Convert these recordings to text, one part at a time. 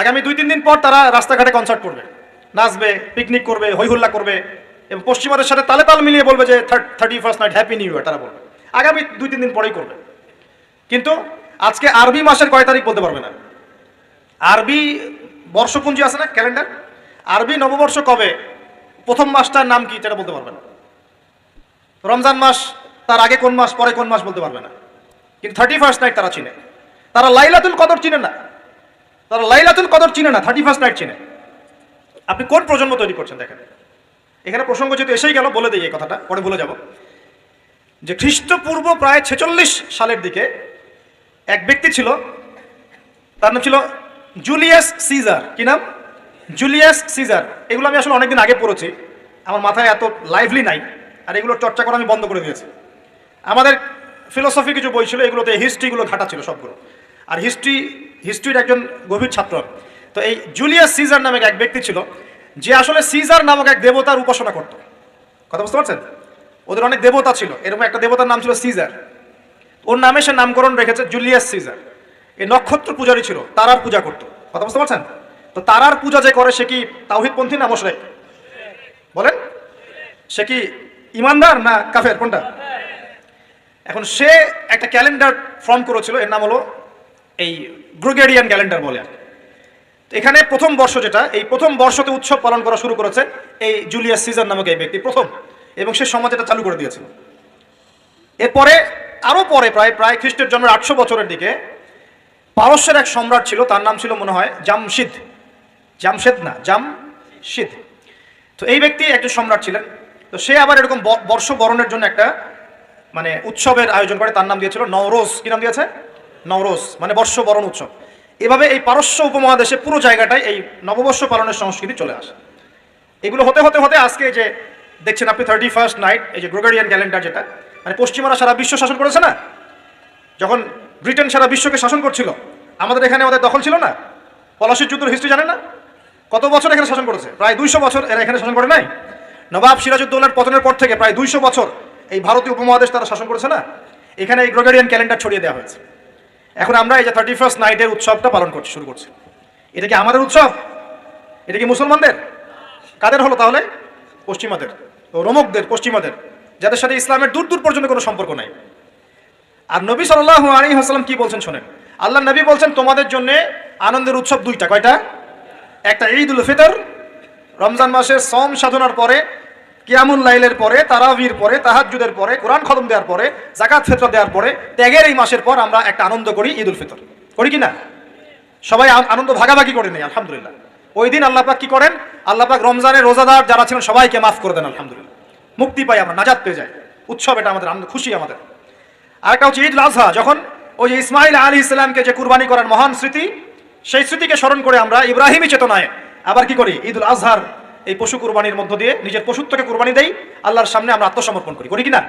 আগামী দুই, তিন দিন পর তারা রাস্তাঘাটে কনসার্ট করবে। নাচবে পিকনিক করবে হইহুল্লা করবে এবং পশ্চিমাদের সাথে তালে তাল মিলিয়ে বলবে যে thirty first night happy new year তারা বলবে। আগামী দুই, তিন দিন পরেই করবে। কিন্তু আজকে আরবি মাসের কয় তারিখ বলতে পারবে না। আরবি বর্ষপুঞ্জি আছে না ক্যালেন্ডার আরবি নববর্ষ কবে? প্রথম মাসটার নাম কি, সেটা বলতে পারবে না। রমজান মাস, তার আগে কোন মাস, পরে কোন মাস বলতে পারবে না। কিন্তু থার্টি ফার্স্ট নাইট তারা চিনে। তারা লাইলাতুল কদর চিনে না। তারা লাইলাতুল কদর চিনে না থার্টি ফার্স্ট নাইট চিনে। আপনি কোন প্রজন্ম তৈরি করছেন দেখেন। এখানে প্রসঙ্গ যেহেতু এসেই গেল, বলে দিই এই কথাটা, পরে বলে যাব। যে খ্রিস্টপূর্ব প্রায় ছেচল্লিশ সালের দিকে এক ব্যক্তি ছিল, তার নাম ছিল জুলিয়াস সিজার। কি নাম? Julius Caesar. এগুলো আমি আসলে অনেকদিন আগে পড়েছি। আমার মাথায় এত লাইভলি নাই, আর এগুলো চর্চা করা আমি বন্ধ করে দিয়েছি। আমাদের ফিলোসফি কিছু বই ছিল, এগুলোতে হিস্ট্রিগুলো ঘাটা ছিল সবগুলো। আর হিস্ট্রি হিস্ট্রির একজন গভীর ছাত্র। তো এই জুলিয়াস সিজার নামে এক ব্যক্তি ছিল, যে আসলে সিজার নামক এক দেবতার উপাসনা করত। কথা বুঝতে পারছেন? ওদের অনেক দেবতা ছিল, এরকম একটা দেবতার নাম ছিল সিজার ওর নামে সে নামকরণ রেখেছে জুলিয়াস সিজার এই নক্ষত্র পূজারী ছিল তারার পূজা করতো। কথা বুঝতে পারছেন? তো তারার পূজা যে করে, সে কি তাওহিদপন্থী না মোশরেক? বলেন। সে কি ইমানদার না কাফের? কোনটা? এখন সে একটা ক্যালেন্ডার ফর্ম করেছিল, এর নাম হলো এই গ্রুগেরিয়ান ক্যালেন্ডার বলে আর এখানে প্রথম বর্ষ যেটা, এই প্রথম বর্ষতে উৎসব পালন করা শুরু করেছে এই জুলিয়াস সিজার নামক এই ব্যক্তি, প্রথম, এবং সে সমাজ এটা চালু করে দিয়েছিল। এরপরে, আরও পরে প্রায় প্রায় খ্রিস্টের জন্মের আটশো বছরের দিকে, পারস্যের এক সম্রাট ছিল, তার নাম ছিল মনে হয় জামশিদ। জামশেদ না, জামশিদ। তো এই ব্যক্তি একজন সম্রাট ছিলেন। তো সে আবার এরকম ব- বর্ষ বরণের জন্য একটা মানে উৎসবের আয়োজন করে, তার নাম দিয়েছিল নওরোজ। কি নাম দিয়েছে? নওরোজ মানে বর্ষ বরণ উৎসব। এভাবে এই পারস্য উপমহাদেশে পুরো জায়গাটায় এই নববর্ষ পালনের সংস্কৃতি চলে আসে। এগুলো হতে হতে হতে আজকে যে দেখছেন আপনি থার্টি ফার্স্ট নাইট এই যে গ্রোগারিয়ান ক্যালেন্ডার যেটা মানে পশ্চিমারা সারা বিশ্ব শাসন করেছে না? যখন ব্রিটেন সারা বিশ্বকে শাসন করছিল, আমাদের এখানে আমাদের দখল ছিল না? পলাশির যুদ্ধের হিস্ট্রি জানে না? কত বছর এখানে শাসন করেছে? প্রায় দুইশো বছর এরা এখানে শাসন করে নাই? নবাব সিরাজউদ্দৌলার পতনের পর থেকে প্রায় দুইশো বছর এই ভারতীয় উপমহাদেশ তারা শাসন করেছে না? এখানে এই গ্রোগারিয়ান ক্যালেন্ডার ছড়িয়ে দেওয়া হয়েছে। এখন আমরা এই যে থার্টি ফার্স্ট নাইটের উৎসবটা পালন করছি, শুরু করছি। এটা কি আমাদের উৎসব? এটা কি মুসলমানদের? কাদের হলো তাহলে? পশ্চিমাদের। রোমকদের, পশ্চিমাদের। যাদের সাথে ইসলামের দূর দূর পর্যন্ত কোনো সম্পর্ক নাই। আর নবী সাল্লাহ আলী হাসলাম কি বলছেন শোনেন? আল্লাহ নবী বলছেন, তোমাদের জন্য আনন্দের উৎসব দুইটা। কয়টা? একটা ঈদ উল ফিতর, রমজান মাসের সম সাধনার পরে কিয়ামুল লাইলের পরে, তারাবির পরে তাহাজুদের পরে, কোরআন খতম দেওয়ার পরে জাকাত ফেতরা দেওয়ার পরে, ত্যাগের এই মাসের পর আমরা একটা আনন্দ করি ঈদ উল ফিতর। করি কি না? সবাই আনন্দ ভাগাভাগি করে নেই, আলহামদুলিল্লাহ। ওই দিন আল্লাহ পাক কি করেন? আল্লাহ পাক রমজানের রোজাদার যারা ছিলেন, সবাইকে মাফ করে দেন, আলহামদুলিল্লাহ। মুক্তি পাই আমরা নাজাত পেয়ে যাই। উৎসব এটা আমাদের, আনন্দ, খুশি আমাদের। আরেকটা হচ্ছে ঈদ উল আজহা, যখন ওই যে ইসমাইল আলী ইসলামকে যে কুরবানি করার মহান স্মৃতি, সেই স্মৃতিকে স্মরণ করে আমরা ইব্রাহিমী চেতনায় আবার কি করি? ঈদ উল আজহার এই পশু কুরবানির মধ্য দিয়ে নিজের পশুত্বকে কুরবানি দেই, আল্লাহর সামনে আমরা আত্মসমর্পণ করি। করি কি না?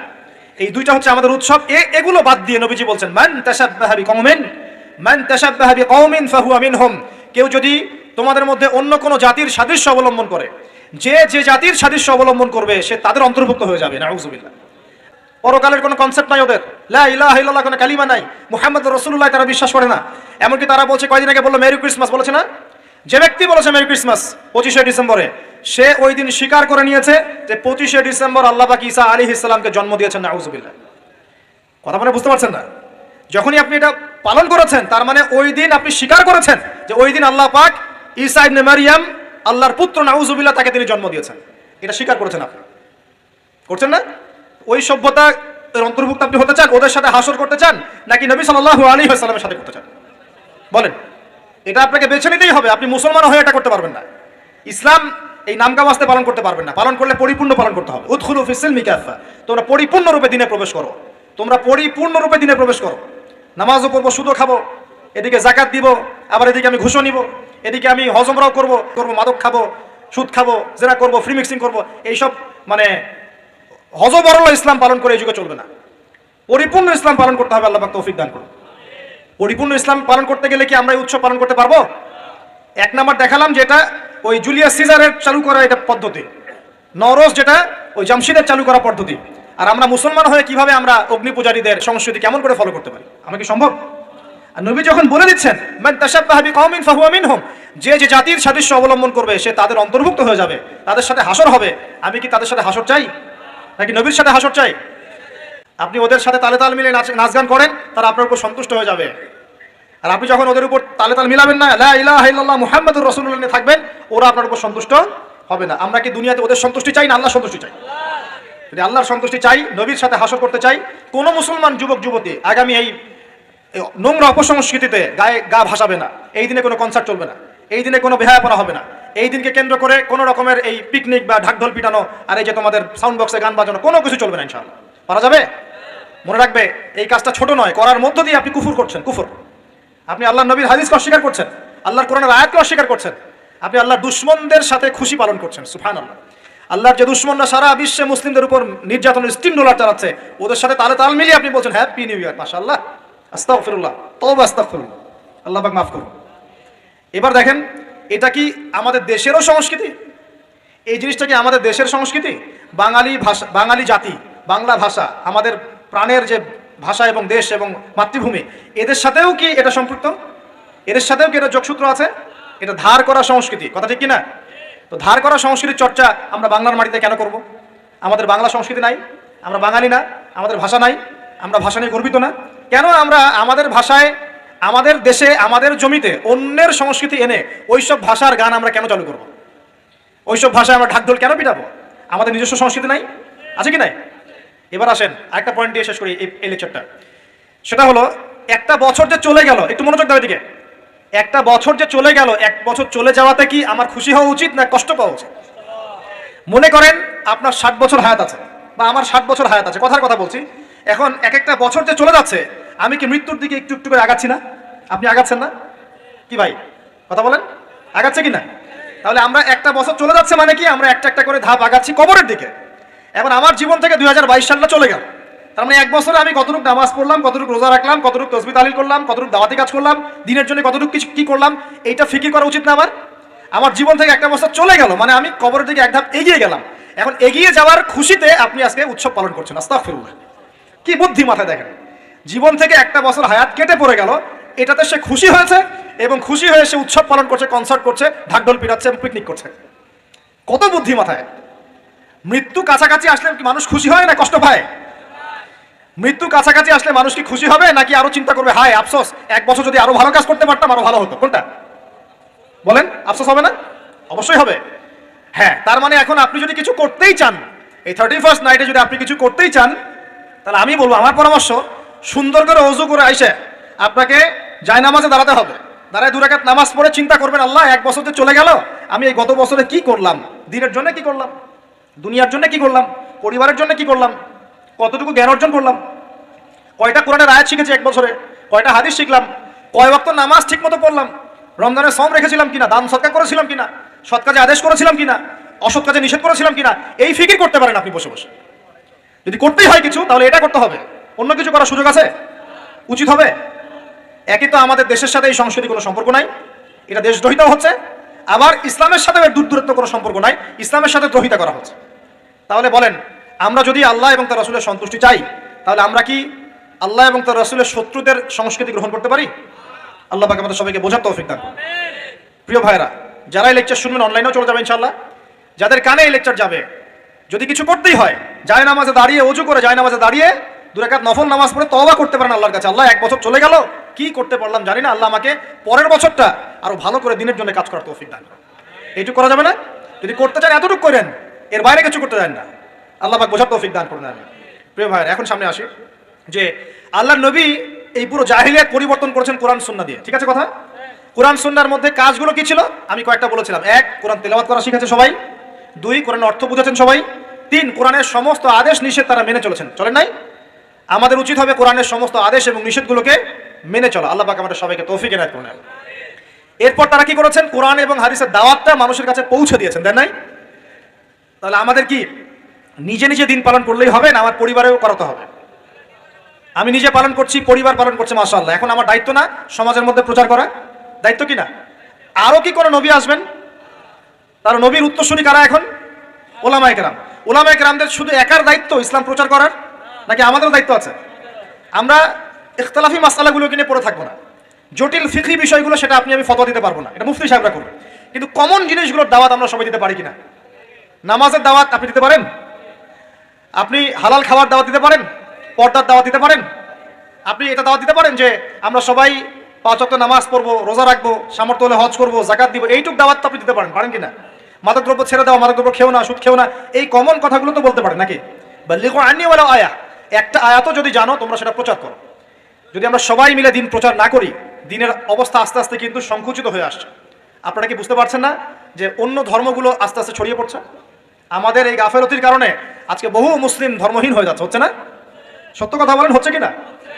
এই দুইটা হচ্ছে আমাদের উৎসব। এ, এগুলো বাদ দিয়ে নবীজি বলছেন, মান তাশাব্বাহা বিকওমিন, মান তাশাব্বাহা বিকওমিন ফাহুয়া মিনহুম। কেউ যদি তোমাদের মধ্যে অন্য কোনো জাতির সাদৃশ্য অবলম্বন করে, যে যে জাতির সাদৃশ্য অবলম্বন করবে, সে তাদের অন্তর্ভুক্ত হয়ে যাবে। নাউজুবিল্লাহ। পরকালের কোনো কনসেপ্ট নাই ওদের। লা ইলাহা ইল্লাল্লাহ কোনো কালিমা নাই। মুহাম্মদ রাসূলুল্লাহ তারা বিশ্বাস করে না। এমনকি তারা বলছে, কয়দিন আগে বলল, মেরি ক্রিসমাস, বলেছে না? যে ব্যক্তি বলেছে, মেরি ক্রিসমাস, পঁচিশে ডিসেম্বরে। সে ওই দিন স্বীকার করে নিয়েছে যে পঁচিশে ডিসেম্বর আল্লাহ পাক ঈসা আলী ইসলামকে জন্ম দিয়েছেন, নাউজুবিল্লাহ। কথা মানে বুঝতে পারছেন না? যখনই আপনি এটা পালন করেছেন, তার মানে ওই দিন আপনি স্বীকার করেছেন যে ওই দিন আল্লাহ পাক ঈসা ইবনে মারিয়াম আল্লাহর পুত্র, নাউজুবিল্লাহ, তাকে তিনি জন্ম দিয়েছেন। এটা স্বীকার করেছেন আপনি। করছেন না? ওই সভ্যতা অন্তর্ভুক্ত আপনি হতে চান, ওদের সাথে হাসর করতে চান, নাকি নবী সাল্লাল্লাহু আলাইহি ওয়াসাল্লামের সাথে করতে চান? বলেন। এটা আপনাকে বেছে নিতেই হবে, আপনি মুসলমান হয়ে এটা করতে পারবেন না। ইসলাম এই নামকা বাস্তে পালন করতে পারবেন না। পালন করলে পরিপূর্ণ পালন করতে হবে। উৎখুল ফিসিল মিকাফা তোমরা পরিপূর্ণরূপে দিনে প্রবেশ করো। তোমরা পরিপূর্ণরূপে দিনে প্রবেশ করো। নামাজও পড়ব, সুদও খাব। এদিকে জাকাত দিব, আবার এদিকে আমি ঘুষও নিব। এদিকে আমি হজমরাও করব, করব মাদক খাব, সুদ খাব জেরা করব ফ্রি মিক্সিং করব। এইসব মানে হজবরল ইসলাম পালন করে এই যুগে চলবে না। পরিপূর্ণ ইসলাম পালন করতে হবে, আল্লাহ তৌফিক দান করুন। পরিপূর্ণ ইসলাম পালন করতে গেলে কি আমরা এই উৎসব পালন করতে পারব? এক নাম্বার দেখালাম যেটা ওই জুলিয়াস সিজারের চালু করা এটা পদ্ধতি। নরস যেটা ওই জামশিদের চালু করা পদ্ধতি। আর আমরা মুসলমান হয়ে কীভাবে আমরা অগ্নি পূজারীদের সংস্কৃতি কেমন করে ফলো করতে পারি? আমরা কি সম্ভব? আর নবী যখন বলে দিচ্ছেন, মান তাশাব্বাহা বিকওমিন ফাহুয়া মিনহুম যে যে জাতির সাদৃশ্য অবলম্বন করবে, সে তাদের অন্তর্ভুক্ত হয়ে যাবে। তাদের সাথে হাসর হবে। আমি কি তাদের সাথে হাসর চাই? নাকি নবীর সাথে হাসর চাই? আপনি ওদের সাথে তালে তাল মিলে নাচ নাচ গান করেন, তারা আপনার উপর সন্তুষ্ট হয়ে যাবে। আর আপনি যখন ওদের উপর তালে তাল মিলাবেন না, লা ইলাহা রাসূলুল্লাহ নিয়ে থাকবেন, ওরা আপনার উপর সন্তুষ্ট হবে না। আমরা কি দুনিয়াতে ওদের সন্তুষ্টি চাই না আল্লাহ সন্তুষ্টি চাই? যদি আল্লাহর সন্তুষ্টি চাই, নবীর সাথে হাসর করতে চাই, কোনো মুসলমান যুবক, যুবতী আগামী এই নোংরা অপসংস্কৃতিতে গায়ে গা ভাসাবে না, এই দিনে কোনো কনসার্ট চলবে না, এই দিনে কোনো বেহায়াপনা হবে না, এই দিনকে কেন্দ্র করে কোনো রকমের এই পিকনিক বা ঢাকঢোল পিটানো, আর এই যে তোমাদের সাউন্ড বক্সে গান বাজানো, কোনো কিছু চলবে না ইনশাআল্লাহ। পারা যাবে? মনে রাখবে, এই কাজটা ছোট নয়, করার মধ্য দিয়ে আপনি কুফুর করছেন, কুফুর। আপনি আল্লাহ নবীর হাদিসকে অস্বীকার করছেন? আল্লাহর কোরআনের আয়াতকে অস্বীকার করছেন? আপনি আল্লাহর দুশ্মনদের সাথে খুশি পালন করছেন সুফান আল্লাহ আল্লাহর যে দুশ্মনরা সারা বিশ্বে মুসলিমদের উপর নির্যাতনের স্টিম ডোলার চালাচ্ছে, ওদের সাথে তালে তাল মিলিয়ে আপনি বলছেন, হ্যাপি নিউ ইয়ার মাসা আল্লাহ আস্তাগফিরুল্লাহ, তওবা আস্তাগফিরুল্লাহ। আল্লাহ পাক মাফ করুন। এবার দেখেন, এটা কি আমাদের দেশেরও সংস্কৃতি? এই জিনিসটা কি আমাদের দেশের সংস্কৃতি? বাঙালি ভাষা, বাঙালি জাতি, বাংলা ভাষা, আমাদের প্রাণের যে ভাষা এবং দেশ এবং মাতৃভূমি, এদের সাথেও কি এটা সম্পৃক্ত? এদের সাথেও কি এটা যোগসূত্র আছে? এটা ধার করা সংস্কৃতি, কথা ঠিক কিনা? তো ধার করা সংস্কৃতির চর্চা আমরা বাংলার মাটিতে কেন করব? আমাদের বাংলা সংস্কৃতি নাই, আমরা বাঙালি না, আমাদের ভাষা নাই, আমরা ভাষা নিয়ে গর্বিত না। কেন আমরা আমাদের ভাষায়, আমাদের দেশে, আমাদের জমিতে অন্যের সংস্কৃতি এনে ওইসব ভাষার গান আমরা কেন চালু করব? ওইসব ভাষায় আমরা ঢাকঢোল কেন পিটাবো? আমাদের নিজস্ব সংস্কৃতি নাই, আছে কি নাই? এবার আসেন, আরেকটা পয়েন্ট দিয়ে শেষ করি এই লেকচারটা সেটা হলো, একটা বছর যে চলে গেল, একটু মনোযোগ দাও দিকে একটা বছর যে চলে গেল, এক বছর চলে যাওয়াতে কি আমার খুশি হওয়া উচিত না কষ্ট পাওয়া উচিত? মনে করেন, আপনার ষাট বছর হায়াত আছে, বা আমার ষাট বছর হায়াত আছে, কথার কথা বলছি। এখন এক একটা বছর যে চলে যাচ্ছে, আমি কি মৃত্যুর দিকে একটু একটু করে আগাচ্ছি না? আপনি আগাচ্ছেন না? কি ভাই, কথা বলেন? আগাচ্ছে কি না তাহলে আমরা একটা বছর চলে যাচ্ছে মানে কি, আমরা একটা একটা করে ধাপ আগাচ্ছি কবরের দিকে। এখন আমার জীবন থেকে দুই সালটা চলে গেল। তার মানে এক বছরে আমি কতটুকু নামাজ পড়লাম, কতটুকু রোজা রাখলাম, কতটুকু তসবি তালিল করলাম, কতটুকু দাওয়াতি কাজ করলাম, দিনের জন্য কতটুকু কিছু কি করলাম, এইটা ফিকির করা উচিত না আমার। আমার জীবন থেকে একটা বছর চলে গেল মানে আমি কবরের দিকে এক ধাপ এগিয়ে গেলাম। এখন এগিয়ে যাওয়ার খুশিতে আপনি আজকে উৎসব পালন করছেন আস্তা আস্তাগফিরুল্লাহ। কি বুদ্ধি মাথায় দেখেন, জীবন থেকে একটা বছর হায়াত কেটে পড়ে গেল, এটাতে সে খুশি হয়েছে এবং খুশি হয়ে সে উৎসব পালন করছে কনসার্ট করছে, ঢাকঢোল পিটাচ্ছে পিকনিক করছে। কত বুদ্ধি মাথায়? মৃত্যু কাছাকাছি আসলে কি মানুষ খুশি হয় না কষ্ট পায়? মৃত্যু কাছাকাছি আসলে মানুষ কি খুশি হবে নাকি আরও চিন্তা করবে, হায়, আফসোস, এক বছর যদি আরও ভালো কাজ করতে পারতাম, আরও ভালো হতো। কোনটা? বলেন, আফসোস হবে না? অবশ্যই হবে। হ্যাঁ তার মানে এখন আপনি যদি কিছু করতেই চান, এই থার্টি ফার্স্ট নাইটে যদি আপনি কিছু করতেই চান, তাহলে আমি বলব, আমার পরামর্শ, সুন্দর করে অজু করে আইসে আপনাকে জায় নামাজে দাঁড়াতে হবে। দাঁড়ায় দুরাকাত নামাজ পড়ে চিন্তা করবেন, আল্লাহ, এক বছর যে চলে গেল, আমি এই গত বছরে কি করলাম? দিনের জন্য কি করলাম? দুনিয়ার জন্য কি করলাম? পরিবারের জন্য কি করলাম? কতটুকু জ্ঞান অর্জন করলাম? কয়টা কোরআনের আয়াত শিখেছি এক বছরে? কয়টা হাদিস শিখলাম? কয় ওয়াক্ত নামাজ ঠিক মতো পড়লাম? রমজানের সম রেখেছিলাম কিনা? দান সৎকার করেছিলাম কিনা? সৎ কাজে আদেশ করেছিলাম কিনা? অসৎ কাজে নিষেধ করেছিলাম কিনা? এই ফিকির করতে পারেন আপনি বসে বসে। যদি করতেই হয় কিছু, তাহলে এটা করতে হবে। অন্য কিছু করার সুযোগ আছে? উচিত হবে? একই তো আমাদের দেশের সাথে এই সংস্কৃতি কোনো সম্পর্ক নাই। এটা দেশদ্রোহিতাও হচ্ছে। আবার ইসলামের সাথে দূর দূরত্ব কোনো সম্পর্ক নাই, ইসলামের সাথে দ্রোহিতা করা হচ্ছে। তাহলে বলেন, আমরা যদি আল্লাহ এবং তার রসুলের সন্তুষ্টি চাই, তাহলে আমরা কি আল্লাহ এবং তার রসুলের শত্রুদের সংস্কৃতি গ্রহণ করতে পারি? আল্লাহ পাক আমাদের সবাইকে বোঝার তৌফিক দান প্রিয় ভাইরা যারা এই লেকচার শুনবেন অনলাইনেও চলে যাবে ইনশাল্লাহ যাদের কানে এই লেকচার যাবে, যদি কিছু করতেই হয়, যায় নামাজে দাঁড়িয়ে, অজু করে যায় নামাজে দাঁড়িয়ে দুরাকাত নফল নামাজ পড়ে তওবা করতে পারেন আল্লাহর কাছে। আল্লাহ এক বছর চলে গেল, কি করতে পারলাম জানি না। আল্লাহ আমাকে পরের বছরটা আরও ভালো করে দিনের জন্য কাজ করার তৌফিক দান। এইটুকু করা যাবে না? যদি করতে চান এতটুকু করেন, এর বাইরে কিছু করতে চান না। আল্লাহ পাক বোঝার তৌফিক দান করুন আমি প্রিয় ভাইয়ের, এখন সামনে আসি যে আল্লাহ নবী এই পুরো জাহিলিয়াত পরিবর্তন করেছেন কোরআন সুন্না দিয়ে। ঠিক আছে কথা? কোরআন সুন্নার মধ্যে কাজগুলো কি ছিল? আমি কয়েকটা বলেছিলাম। এক, কোরআন তেলাওয়াত করা শিখেছে সবাই। দুই কোরআন অর্থ বুঝেছেন সবাই। তিন, কোরআনের সমস্ত আদেশ নিষেধ তারা মেনে চলেছেন। চলেন নাই? আমাদের উচিত হবে কোরআনের সমস্ত আদেশ এবং নিষেধগুলোকে মেনে চলা। আল্লাহ পাক আমাদের সবাইকে তৌফিক এনায়ত করুন। এরপর তারা কি করেছেন? কোরআন এবং হাদিসের দাওয়াতটা মানুষের কাছে পৌঁছে দিয়েছেন, দেন নাই? তাহলে আমাদের কি? নিজে নিজে দিন পালন করলেই হবে না? আমার পরিবারেও করাতে হবে। আমি নিজে পালন করছি, পরিবার পালন করছে, মাশাআল্লাহ। এখন আমার দায়িত্ব না? সমাজের মধ্যে প্রচার করা? দায়িত্ব কি না? আরও কি কোনো নবী আসবেন? তার নবীর উত্তরসূরি কারা এখন? ওলামায় কেরাম। ওলামায় কেরামদের শুধু একার দায়িত্ব ইসলাম প্রচার করার। নাকি আমাদেরও দায়িত্ব আছে? আমরা ইখতলাফি মাসালাগুলোকে নিয়ে পড়ে থাকব না। জটিল ফিকরি বিষয়গুলো সেটা আপনি, আমি ফতোয়া দিতে পারব না। এটা মুফতি সাহেবরা করবে। কিন্তু কমন জিনিসগুলোর দাওয়াত আমরা সবাই দিতে পারি কিনা? নামাজের দাওয়াত আপনি দিতে পারেন? আপনি হালাল খাবার দাওয়াত দিতে পারেন? পর্দার দাওয়াত দিতে পারেন? আপনি এটা দাওয়াত দিতে পারেন যে, আমরা সবাই পাঁচ ওয়াক্ত নামাজ পড়ব, রোজা রাখব, সামর্থ্য হলে হজ করব জাকাত দিব। এইটুক দাওয়াত তো আপনি দিতে পারেন পারেন কিনা? মাদক দ্রব্য ছেড়ে দাও মাদক দ্রব্য খেও না, সুদ খেও না। এই কমন কথাগুলো তো বলতে পারেন নাকি? বা লিখো আনি বলা আয়া। একটা আয়াতও যদি জানো, তোমরা সেটা প্রচার করো। যদি আমরা সবাই মিলে দিন প্রচার না করি, দিনের অবস্থা আস্তে আস্তে কিন্তু সংকুচিত হয়ে আসছে। আপনারা কি বুঝতে পারছেন না যে অন্য ধর্মগুলো আস্তে আস্তে ছড়িয়ে পড়ছে? আমাদের এই গাফেলতির কারণে আজকে বহু মুসলিম ধর্মহীন হয়ে যাচ্ছে, হচ্ছে না? সত্য কথা বলেন, হচ্ছে কিনা?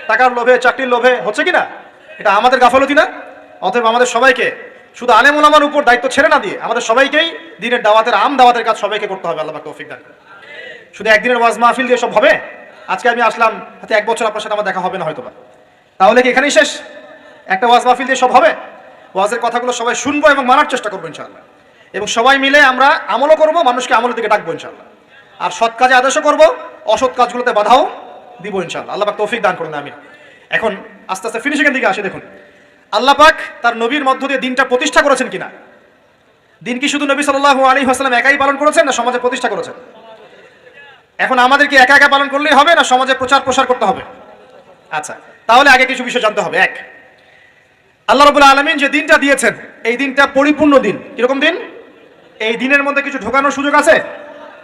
টাকার লোভে, চাকরির লোভে, হচ্ছে কিনা? এটা আমাদের গাফেলতি না? অতএব আমাদের সবাইকে শুধু আলেম ওলামার উপর দায়িত্ব ছেড়ে না দিয়ে আমাদের সবাইকেই দিনের দাওয়াতের আম দাওয়াতের কাজ সবাইকে করতে হবে, আল্লাহ তৌফিক দান শুধু একদিনের ওয়াজ মাহফিল দিয়ে সব হবে? আজকে আমি আসলাম, হাতে এক বছর আপনার সাথে আমার দেখা হবে না হয়তো তাহলে কি এখানেই শেষ? একটা ওয়াজ মাহফিল দিয়ে সব হবে? ওয়াজের কথাগুলো সবাই শুনব এবং মানার চেষ্টা করব ইনশাআল্লাহ। এবং সবাই মিলে আমরা আমলও করব, মানুষকে আমলের দিকে ডাকবো ইনশাআল্লাহ। আর সৎ কাজে আদেশও করব, অসৎ কাজগুলোতে বাধাও দিব ইনশাআল্লাহ। আল্লাহ পাক তৌফিক দান করুন আমি এখন আস্তে আস্তে ফিনিশিংয়ের দিকে আসে, দেখুন। আল্লাহ পাক তার নবীর মধ্য দিয়ে দিনটা প্রতিষ্ঠা করেছেন কিনা? দিন কি শুধু নবী সাল্লাল্লাহু আলী ওয়াসাল্লাম একাই পালন করেছেন না সমাজে প্রতিষ্ঠা করেছেন? এখন আমাদের কি একা একা পালন করলেই হবে না সমাজে প্রচার প্রসার করতে হবে? আচ্ছা তাহলে আগে কিছু বিষয় জানতে হবে। এক, আল্লাহ রবুল্লা আলমিন যে দিনটা দিয়েছেন, এই দিনটা পরিপূর্ণ দিন। কীরকম দিন? এই দিনের মধ্যে কিছু ঢোকানোর সুযোগ আছে?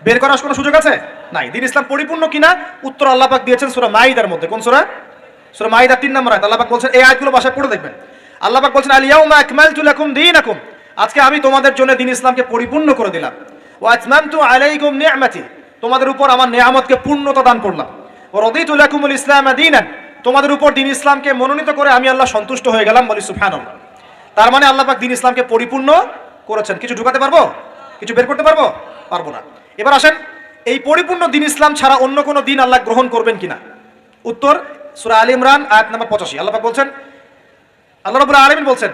বের করার কোনো সুযোগ আছে? নাই। দিন ইসলাম পরিপূর্ণ কিনা? উত্তর আল্লাহ পাক দিয়েছেন সুরা মাইদার মধ্যে। কোন সুরা? সুরা মাইদার তিন নম্বর আয়াত। আল্লাহ পাক বলছেন, এই আয়াতগুলো বাসায় পড়ে দেখবেন। আল্লাহ পাক বলছেন আলিয়াউমা আকমালতু লাকুম দীনাকুম। আজকে আমি তোমাদের জন্য দিন ইসলামকে পরিপূর্ণ করে দিলাম। ওয়া আতমামতু আলাইকুম নি'মাতি তোমাদের উপর আমার নিয়ামতকে পূর্ণতা দান করলাম। ও রদিতু লাকুমুল ইসলাম দীনান তোমাদের উপর দিন ইসলামকে মনোনীত করে আমি আল্লাহ সন্তুষ্ট হয়ে গেলাম, বলি সুবহানাল্লাহ। তার মানে আল্লাহ পাক দিন ইসলামকে পরিপূর্ণ করেছেন। কিছু ঢুকাতে পারব? কিছু বের করতে পারব? পারব না। এবার আসেন, এই পরিপূর্ণ দিন ইসলাম ছাড়া অন্য কোনো দিন আল্লাহ গ্রহণ করবেন কিনা? উত্তর, সূরা আলী ইমরান, আয়াত নাম্বার পঁচাশি। আল্লাহ পাক বলছেন, আল্লাহ রাব্বুল আলামিন বলছেন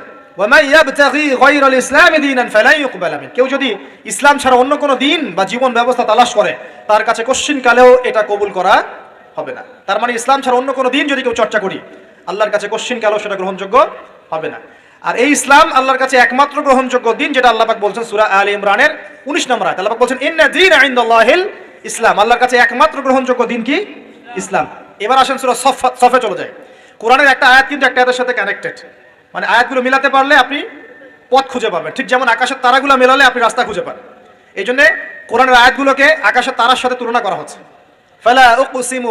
কেউ যদি ইসলাম ছাড়া অন্য কোনো দিন বা জীবন ব্যবস্থা তালাশ করে, তার কাছে কোশ্চিন কালেও এটা কবুল করা হবে না। তার মানে ইসলাম ছাড়া অন্য কোনো দিন যদি কেউ চর্চা করি, আল্লাহর কাছে কোশ্চিন কালেও সেটা গ্রহণযোগ্য হবে না। আর এই ইসলাম আল্লাহর কাছে একমাত্র গ্রহণযোগ্য দিন যেটা আল্লাহ পাক বলছেন সূরা আলী ইমরানের 19 নম্বর আয়াত। আল্লাহ পাক বলছেন, ইন্না ইসলাম। আল্লাহর কাছে একমাত্র গ্রহণযোগ্য দিন কি? ইসলাম। এবার আসেন সূরা সফে চলে যায় কোরআনের একটা আয়াত কিন্তু একটা আয়াতের সাথে কানেক্টেড মানে আয়াতগুলো মিলাতে পারলে আপনি পথ খুঁজে পাবেন। ঠিক যেমন আকাশের তারাগুলো মেলালে আপনি রাস্তা খুঁজে পান এই জন্যে কোরআনের আয়াতগুলোকে আকাশের তারার সাথে তুলনা করা হচ্ছে।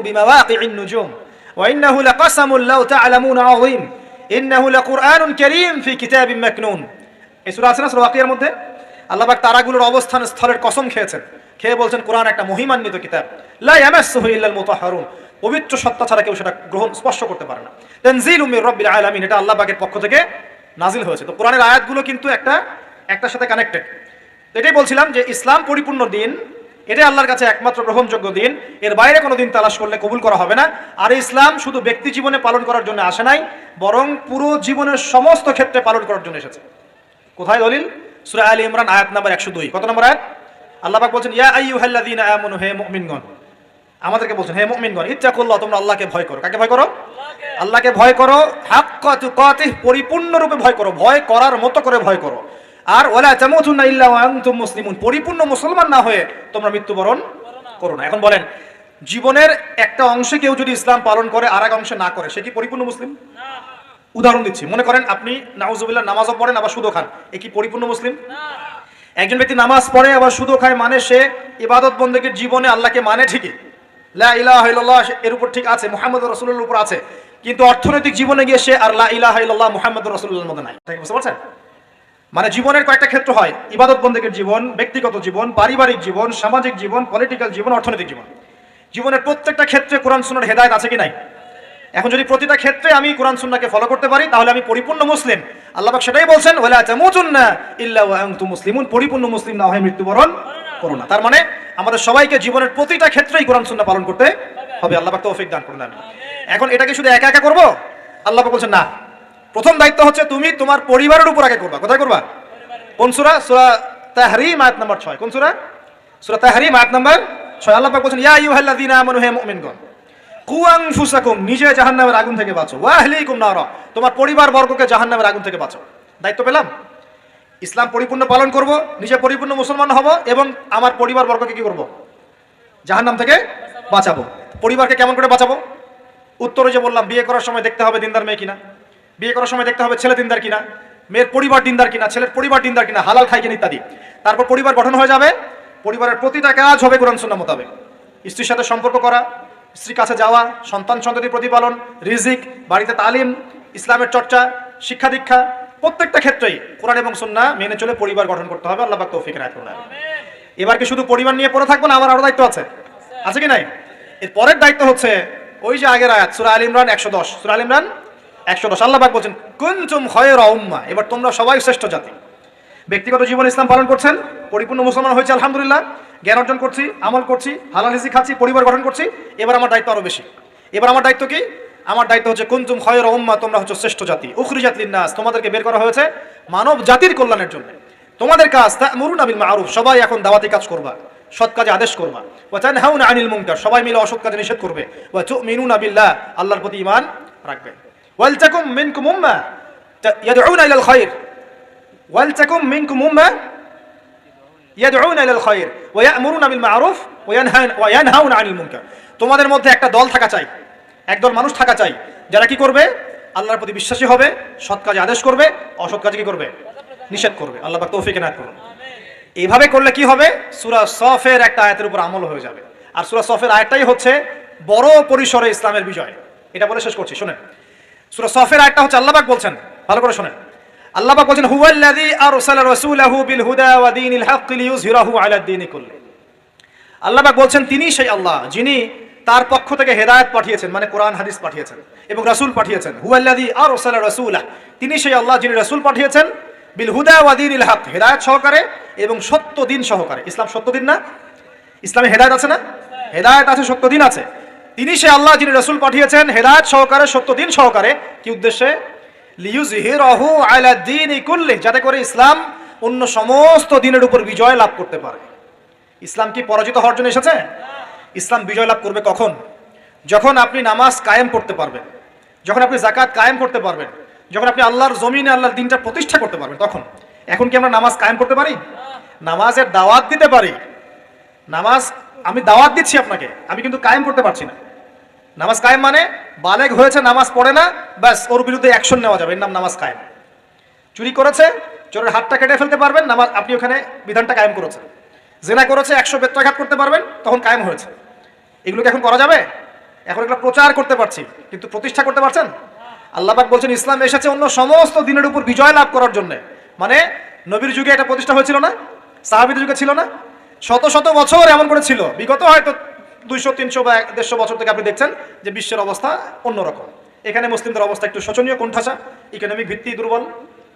বিমাওয়াকিন নুজুম ফি আছে না মধ্যে তারাগুলোর অবস্থান, স্থলের কসম খেয়েছেন। খেয়ে বলছেন, কোরআন একটা মহিমান্বিত কিতাব। পবিত্র সত্তা ছাড়া কেউ সেটা গ্রহণ, স্পর্শ করতে পারে না। তানজিলু মির রাব্বিল আলামিন, এটা আল্লাহ পাকের পক্ষ থেকে নাজিল হয়েছে। তো কোরআনের আয়াতগুলো কিন্তু একটা, একটার সাথে কানেক্টেড এটাই বলছিলাম যে ইসলাম পরিপূর্ণ দিন, এটাই আল্লাহর কাছে একমাত্র গ্রহণযোগ্য দিন। এর বাইরে কোনো দিন তালাশ করলে কবুল করা হবে না। আর ইসলাম শুধু ব্যক্তি জীবনে পালন করার জন্য আসে নাই, বরং পুরো জীবনের সমস্ত ক্ষেত্রে পালন করার জন্য এসেছে। কোথায় দলিল? সুরা আলী ইমরান, আয়াত নাম্বার একশো দুই। কত নম্বর আয়াত? আল্লাহ বলছেন, ইয়া আইয়ুহাল্লাযীনা আমানু, হে মুমিনগণ আমাদেরকে বলছেন, হে মুমিনগণ, ইত্তাকুল্লাহ, তোমরা আল্লাহকে ভয় করো। কাকে ভয় করো? আল্লাহকে ভয় করো। হাক্কা তুকাতিহ, পরিপূর্ণরূপে ভয় করো। ভয় করার মতো করে ভয় করো। আর ওলা তামুতুন্না ইল্লা মুসলিমুন, পরিপূর্ণ মুসলমান না হয়ে তোমরা মৃত্যুবরণ করো না। এখন বলেন, জীবনের একটা অংশে কেউ যদি ইসলাম পালন করে আর এক অংশে না করে, সে কি পরিপূর্ণ মুসলিম? উদাহরণ দিচ্ছি, মনে করেন আপনি নাউজুবিল্লাহ নামাজও পড়েন, আবার সুদও খান। এ কি পরিপূর্ণ মুসলিম? একজন ব্যক্তি নামাজ পড়ে, আবার সুদও খায় মানে সে ইবাদত বন্দেগীর জীবনে আল্লাহকে মানে ঠিকই। এর উপর ঠিক আছে, মুহাম্মদ রাসূলুল্লাহর উপর আছে। কিন্তু অর্থনৈতিক জীবনে গিয়ে সে আর লা মুহাম্মদ রাসূলুল্লাহর মধ্যে নাই। বুঝতে পারছেন? মানে জীবনের কয়েকটা ক্ষেত্র হয়, ইবাদত বন্দেগীর জীবন, ব্যক্তিগত জীবন, পারিবারিক জীবন, সামাজিক জীবন পলিটিক্যাল জীবন, অর্থনৈতিক জীবন। জীবনের প্রত্যেকটা ক্ষেত্রে কোরআন সুন্নাহর হেদায়েত আছে কি নাই? এখন যদি প্রতিটা ক্ষেত্রে আমি কোরআন সুন্নাহকে ফলো করতে পারি, তাহলে আমি পরিপূর্ণ মুসলিম। আল্লাহ সেটাই বলছেন, ওয়ালা তামুতুন্না ইল্লা ওয়া আনতুম মুসলিমুন। পরিপূর্ণ মুসলিম না হয় মৃত্যুবরণ করো না। তার মানে আমাদের সবাইকে জীবনের প্রতিটা ক্ষেত্রেই কোরআন সুন্নাহ পালন করতে হবে। আল্লাহ তৌফিক দান করুন, আমিন। এখন এটাকে শুধু একা একা করব? আল্লাহ বলছেন, না। প্রথম দায়িত্ব হচ্ছে তুমি তোমার পরিবারের উপর আগে করবা। কোথায় করবা? কোন সূরা? সূরা তাহরিম, আয়াত নাম্বার 6 কোন সূরা? সূরা তাহরিম, আয়াত নাম্বার 6 আল্লাহ বলছেন, ইয়া আইয়ুহাল্লাযীনা আমানু, হে মুমিনগণ কুয়াং ফুসাকুম নিজে জাহান্নামের আগুন থেকে বাঁচো। ওয়া আহলিকুম নারা, তোমার পরিবার বর্গকে জাহান নামের আগুন থেকে বাঁচো দায়িত্ব পেলাম? ইসলাম পরিপূর্ণ পালন করব, নিজে পরিপূর্ণ মুসলমান হব এবং আমার পরিবার বর্গকে কি করব? জাহান্নাম থেকে বাঁচাবো। পরিবারকে কেমন করে বাঁচাবো? উত্তরে যে বললাম, বিয়ে করার সময় দেখতে হবে দিনদার মেয়ে কিনা। বিয়ে করার সময় দেখতে হবে ছেলে দিনদার কিনা। মেয়ের পরিবার দিনদার কিনা, ছেলের পরিবার দিনদার কিনা, হালাল খাই কিনা ইত্যাদি। তারপর পরিবার গঠন হয়ে যাবে। পরিবারের প্রতিটা কাজ হবে কোরআন সুন্নাহ মোতাবেক। স্ত্রীর সাথে সম্পর্ক করা, স্ত্রীর কাছে যাওয়া সন্তান সন্ততি প্রতিপালন, রিজিক, বাড়িতে তালিম, ইসলামের চর্চা, শিক্ষা দীক্ষা প্রত্যেকটা ক্ষেত্রেই কোরআন এবং সুন্নাহ মেনে চলে পরিবার গঠন করতে হবে, আল্লাহ তৌফিক রাখুন এবার কি শুধু পরিবার নিয়ে পড়ে থাকব না, আমার আরও দায়িত্ব আছে? আছে কি নাই? এর পরের দায়িত্ব হচ্ছে ওই যে আগের আয়াত, সুরা আল ইমরান দশ। সুরা আল ইমরান একশো দশ। আল্লাহ পাক বলছেন, কুনতুম খয়রা এবার তোমরা সবাই শ্রেষ্ঠ জাতি। ব্যক্তিগত জীবন ইসলাম পালন করছেন, পরিপূর্ণ মুসলমান হয়েছে, আলহামদুলিল্লাহ। জ্ঞান অর্জন করছি, আমল করছি, হালাল রিজি খাচ্ছি, পরিবার গঠন করছি। এবার আমার দায়িত্ব আরও বেশি। এবার আমার দায়িত্ব কি? আমার দায়িত্ব হচ্ছে, কুনতুম খয়র উম্মা, তোমরা হচ্ছে শ্রেষ্ঠ জাতি। উখরি জাতির নাস তোমাদেরকে বের করা হয়েছে মানব জাতির কল্যাণের জন্য। তোমাদের কাজ তা মরুন আবিল মারুফ, সবাই এখন দাওয়াতি কাজ করবা, সৎ কাজে আদেশ করবা। ওয়া তানহাউনা আনিল মুনকার, সবাই মিলে অসৎ কাজে নিষেধ করবে। ওয়া তুমিনুনা বিল্লাহ, আল্লাহর প্রতি ঈমান রাখবে। ওয়াল তাকুম মিনকুম উম্মাহ ইয়াদউনা ইলাল খায়র। ওয়াল তাকুম মিনকুম উম্মাহ ইয়াদউনা ইলাল খায়র। ওয়া ইয়া'মুরুনা বিল মা'রুফ ওয়া ইয়ানহাউনা আনিল মুনকার। তোমাদের মধ্যে একটা দল থাকা চাই। একদল মানুষ থাকা চাই। যারা কি করবে? আল্লাহর প্রতি বিশ্বাসী হবে সৎ কাজে আদেশ করবে অসৎ কাজে কি করবে? নিষেধ করবে। আল্লাহ পাক তৌফিক এনায়েত করুন। এইভাবে করলে কি হবে? সূরা সফের একটা আয়াতের উপর আমল হয়ে যাবে। আর সূরা সফের আয়াতটাই হচ্ছে বড় পরিসরে ইসলামের বিজয়। এটা বলে শেষ করছি শুনেন। সূরা সফের আয়াতটা হচ্ছে আল্লাহ পাক বলছেন ভালো করে শুনেন। আল্লাহ পাক বলছেন হুয়াল্লাযী আরসালা রাসূলাহু বিল হুদা ওয়া দীনিল হাক্কি লিইয়ুযহিরাহু আলা দ্বীনি কুল্লি। আল্লাহ পাক বলছেন তিনি সেই আল্লাহ যিনি তার পক্ষ থেকে হেদায়েত পাঠিয়েছেন মানে কোরআন, হাদিস পাঠিয়েছেন এবং রাসূল পাঠিয়েছেন। হুয়াল্লাদি আর আরসালা রাসূলাহ। তিনি সেই আল্লাহ যিনি রাসূল পাঠিয়েছেন, বিল হুদা ওয়া দীনিল হক, হেদায়েত সহকারে এবং সত্য দিন সহকারে। ইসলাম সত্য দিন না? ইসলামে হেদায়ত আছে না? হেদায়েত আছে, সত্য দিন আছে। তিনি সে আল্লাহ যিনি রসুল পাঠিয়েছেন, হেদায়েত সহকারে, সত্য দিন সহকারে, কি উদ্দেশ্যে? লিইয়ুযহিরাহু আলা দ্বীনি কুল্লি, যাতে করে ইসলাম অন্য সমস্ত দিনের উপর বিজয় লাভ করতে পারে। ইসলাম কি পরাজিত হওয়ার জন্য এসেছে? ইসলাম বিজয় লাভ করবে কখন? যখন আপনি নামাজ কায়েম করতে পারবেন। যখন আপনি জাকাত কায়েম করতে পারবেন। যখন আপনি আল্লাহর জমিনে, আল্লাহর দিনটা প্রতিষ্ঠা করতে পারবেন। তখন। এখন কি আমরা নামাজ কায়েম করতে পারি? নামাজের দাওয়াত দিতে পারি। নামাজ, আমি দাওয়াত দিচ্ছি আপনাকে। আমি কিন্তু কায়েম করতে পারছি না। নামাজ কায়েম মানে বালেগ হয়েছে, নামাজ পড়ে না, ব্যাস, ওর বিরুদ্ধে অ্যাকশন নেওয়া যাবে। এর নাম নামাজ কায়েম। চুরি করেছে, চোরের হাতটা কেটে ফেলতে পারবেন, নামাজ, আপনি ওখানে বিধানটা কায়েম করেছেন। জেনা করেছে, একশো বেত্রাঘাত করতে পারবেন, তখন কায়েম হয়েছে। এগুলো কি এখন করা যাবে? এখন এগুলো প্রচার করতে পারছি, কিন্তু প্রতিষ্ঠা করতে পারছেন? আল্লাহবাক বলছেন, ইসলাম এসেছে অন্য সমস্ত দিনের উপর বিজয় লাভ করার জন্য। মানে নবীর যুগে এটা প্রতিষ্ঠা হয়েছিল না? সাহাবিদের যুগে ছিল না? শত শত বছর এমন করে ছিল। বিগত হয়তো দুইশো, তিনশো বা দেড়শো বছর থেকে আপনি দেখছেন যে বিশ্বের অবস্থা অন্যরকম। এখানে মুসলিমদের অবস্থা একটু শোচনীয়, কোণঠাসা ইকোনমিক ভিত্তি দুর্বল।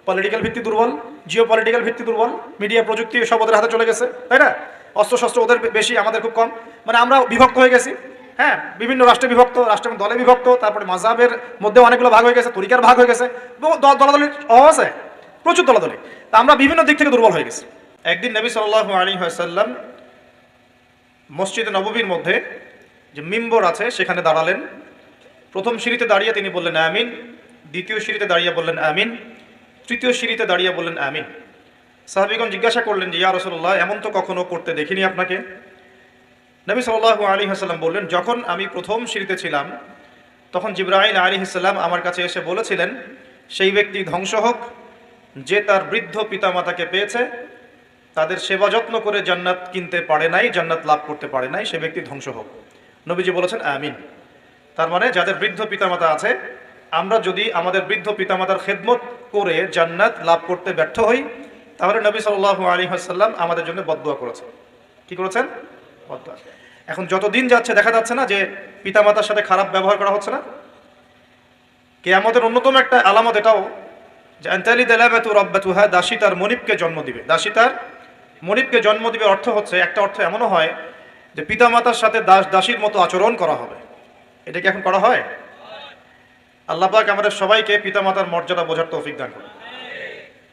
পলিটিক্যাল ভিত্তি দুর্বল জিও পলিটিক্যাল ভিত্তি দুর্বল মিডিয়া প্রযুক্তি সব ওদের হাতে চলে গেছে, তাই না? অস্ত্র শস্ত্র ওদের বেশি, আমাদের খুব কম। মানে আমরা বিভক্ত হয়ে গেছি হ্যাঁ? বিভিন্ন রাষ্ট্রে বিভক্ত, রাষ্ট্রের দলে বিভক্ত, তারপরে মাজাবের মধ্যে অনেকগুলো ভাগ হয়ে গেছে, তরিকার ভাগ হয়ে গেছে। বহু দ- দলাদলির অভাব আছে? প্রচুর দলাদলি। তা আমরা বিভিন্ন দিক থেকে দুর্বল হয়ে গেছি। একদিন নবী সাল্লাহ আলী সাল্লাম মসজিদে নববীর মধ্যে যে মিম্বর আছে, সেখানে দাঁড়ালেন। প্রথম সিঁড়িতে দাঁড়িয়ে তিনি বললেন, আমিন। দ্বিতীয় সিঁড়িতে দাঁড়িয়ে বললেন, আমিন। তৃতীয় সিঁড়িতে দাঁড়িয়ে বললেন, আমিন। সাহাবিগণ জিজ্ঞাসা করলেন যে, ইয়া রসল্লাহ এমন তো কখনো করতে দেখিনি আপনাকে? নবী সাল্লাহ আলী হাসাল্লাম বললেন, যখন আমি প্রথম সিঁড়িতে ছিলাম, তখন জিব্রাহিল আলী ইসলাম আমার কাছে এসে বলেছিলেন, সেই ব্যক্তি ধ্বংস হোক, যে তার বৃদ্ধ পিতামাতাকে পেয়েছে, তাদের সেবা যত্ন করে জান্নাত কিনতে পারে নাই, জান্নাত লাভ করতে পারে নাই, সে ব্যক্তি ধ্বংস হোক। নবীজি বলেছেন, আমিন। তার মানে যাদের বৃদ্ধ পিতামাতা আছে আমরা যদি আমাদের বৃদ্ধ পিতামাতার খেদমত করে জান্নাত লাভ করতে ব্যর্থ হই, তাহলে নবী সাল্লাহ আলী হাসাল্লাম আমাদের জন্য বদুয়া করেছেন। কি করেছেন? বদুয়া এখন যতদিন যাচ্ছে, দেখা যাচ্ছে না যে পিতামাতার সাথে খারাপ ব্যবহার করা হচ্ছে না। কেয়ামতের অন্যতম একটা আলামত এটাও যে আন্তালি দেলাবেতু রব্বাতুহা দাসী তার মনিবকে জন্ম দিবে। দাসী তার মনিবকে জন্ম দিবে অর্থ হচ্ছে, একটা অর্থ এমনও হয় যে পিতামাতার সাথে দাস দাসীর মতো আচরণ করা হবে। এটা কি এখন করা হয়? আল্লাহ পাক আমাদের সবাইকে পিতামাতার মর্যাদা বোঝার তৌফিক দান করুন।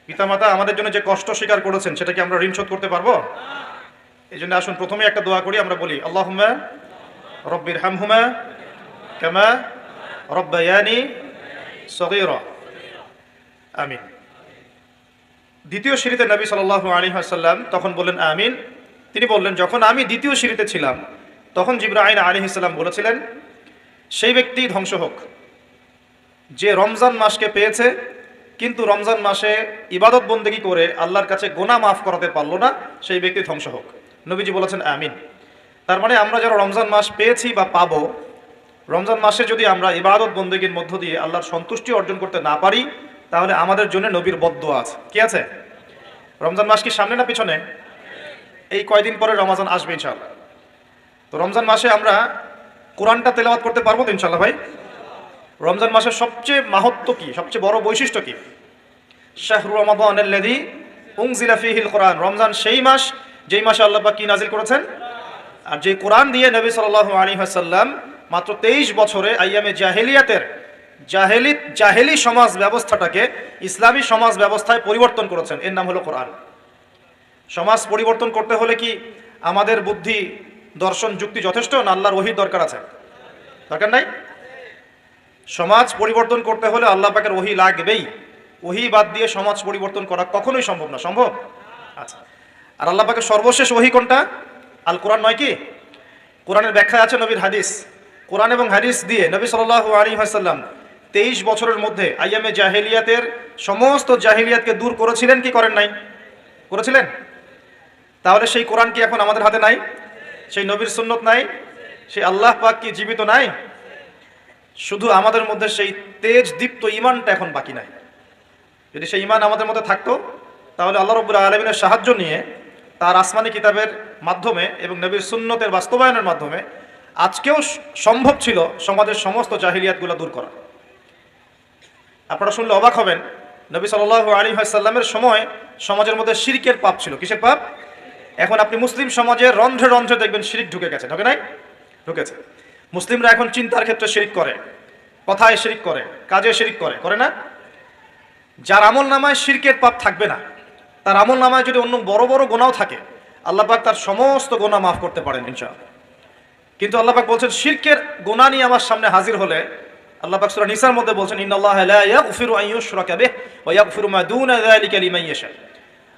পিতামাতা আমাদের জন্য যে কষ্ট স্বীকার করেছেন, সেটা কি আমরা ঋণ শোধ করতে পারব? এই জন্য আসুন প্রথমে একটা দোয়া করি, আমরা বলি, আল্লাহুম্মা রব্বির হামহুমা কামা রব্বায়ানি সগীরা। আমিন। দ্বিতীয় সিঁড়িতে নবী সাল আলী আসাল্লাম তখন বললেন, আমিন। তিনি বললেন, যখন আমি দ্বিতীয় সিঁড়িতে ছিলাম, তখন জিব্রাহিম আলী ইসলাম বলেছিলেন, সেই ব্যক্তি ধ্বংস হোক। যে রমজান মাসকে পেয়েছে, কিন্তু রমজান মাসে ইবাদত বন্দেগী করে আল্লাহর কাছে গোনা মাফ করাতে পারল না, সেই ব্যক্তি ধ্বংস হোক। নবীজি বলেছেন, আমিন। তার মানে আমরা যারা রমজান মাস পেয়েছি বা পাবো, রমজান মাসে যদি আমরা ইবাদত বন্দেগীর মধ্য দিয়ে আল্লাহর সন্তুষ্টি অর্জন করতে না পারি, তাহলে আমাদের জন্য নবীর বদ্ধ আছে। কি আছে? রমজান মাস কি সামনে না পিছনে? এই কয়দিন পরে রমজান আসবে ইনশাল্লাহ তো রমজান মাসে আমরা কোরআনটা তেলাওয়াত করতে পারব তো ইনশাল্লাহ ভাই? রমজান মাসের সবচেয়ে মাহাত্ম কি? সবচেয়ে বড় বৈশিষ্ট্য কি? শাহরু রমাদানি উংজিলা ফিহিল কোরআন। রমজান সেই মাস, যেই মাসে আল্লাহ পাক কি নাজিল করেছেন? আর যে কোরআন দিয়ে নবী সাল্লাল্লাহু আলাইহি ওয়াসাল্লাম মাত্র তেইশ বছরে আইয়ামে জাহেলিয়াতের জাহেলি জাহেলি সমাজ ব্যবস্থাটাকে ইসলামী সমাজ ব্যবস্থায় পরিবর্তন করেছেন। এর নাম হলো কোরআন। সমাজ পরিবর্তন করতে হলে কি আমাদের বুদ্ধি, দর্শন, যুক্তি যথেষ্ট না আল্লাহর ওহির দরকার আছে? দরকার নাই? সমাজ পরিবর্তন করতে হলে আল্লাহ পাকের ওহি লাগবেই। ওহি বাদ দিয়ে সমাজ পরিবর্তন করা কখনোই সম্ভব না। সম্ভব? আচ্ছা। আর আল্লাহ পাকের সর্বশেষ ওহি কোনটা? আল কোরআন নয় কি? কোরআনের ব্যাখ্যা আছে নবীর হাদিস। কোরআন এবং হাদিস দিয়ে নবী সাল আলী হাসাল্লাম তেইশ বছরের মধ্যে আইয়ামে জাহেলিয়াতের সমস্ত জাহিলিয়াতকে দূর করেছিলেন কি করেন নাই? করেছিলেন? তাহলে সেই কোরআন কি এখন আমাদের হাতে নাই? সেই নবীর সুন্নত নাই? সেই আল্লাহ পাক কি জীবিত নাই? শুধু আমাদের মধ্যে সেই তেজ দীপ্ত ইমানটা এখন বাকি নাই। যদি সেই ইমান আমাদের মধ্যে থাকতো, তাহলে আল্লাহ রব্বুল আলমিনের সাহায্য নিয়ে তার আসমানি কিতাবের মাধ্যমে এবং নবীর সুন্নতের বাস্তবায়নের মাধ্যমে আজকেও সম্ভব ছিল সমাজের সমস্ত জাহিলিয়াতগুলো দূর করা। আপনারা শুনলে অবাক হবেন, নবী সাল আলী সাল্লামের সময় সমাজের মধ্যে শিরিকের পাপ ছিল। কিসের পাপ? এখন আপনি মুসলিম সমাজের রন্ধ্রে রন্ধ্রে দেখবেন শিরিক ঢুকে গেছে। ঢুকে নাই? ঢুকেছে। মুসলিমরা এখন চিন্তার ক্ষেত্রে শিরিক করে, কথায় শিরিক করে, কাজে শিরিক করে করে না? যার আমল নামায় শিরকের পাপ থাকবে না। তার আমল নামায় যদি অন্য বড় বড় গোনাও থাকে, আল্লাহ পাক তার সমস্ত গোনা মাফ করতে পারেন ইনশাআল্লাহ। কিন্তু আল্লাহ পাক বলছেন, শিরকের গোনা নিয়ে আমার সামনে হাজির হলে, আল্লাহ পাক সূরা নিসার মধ্যে বলছেন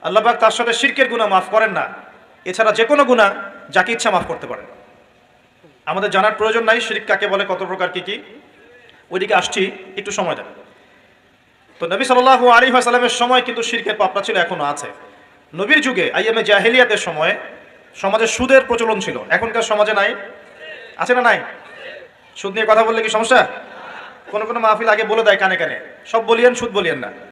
আল্লাহ তার সাথে শিরকের গুনাহ মাফ করেন না। এছাড়া যে কোনো গুনাহ যাকে ইচ্ছা মাফ করতে পারেন। আমাদের জানার প্রয়োজন নাই, শিরিক কাকে বলে, কত প্রকার কি কি। ওইদিকে আসছি, একটু সময় দেন। তো নবী সাল্লাল্লাহু আলাইহি ওয়াসাল্লামের সময় কিন্তু শিরকের পাপটা ছিল, এখনও আছে। নবীর যুগে আইএমএ জাহেলিয়াতের সময় সমাজে সুদের প্রচলন ছিল। এখনকার সমাজে নাই? আছে না নাই? সুদ নিয়ে কথা বললে কি সমস্যা? কোনো কোনো মাহফিল আগে বলে দেয় কানে কানে। সব বলিয়েন, সুদ বলিয়েন না।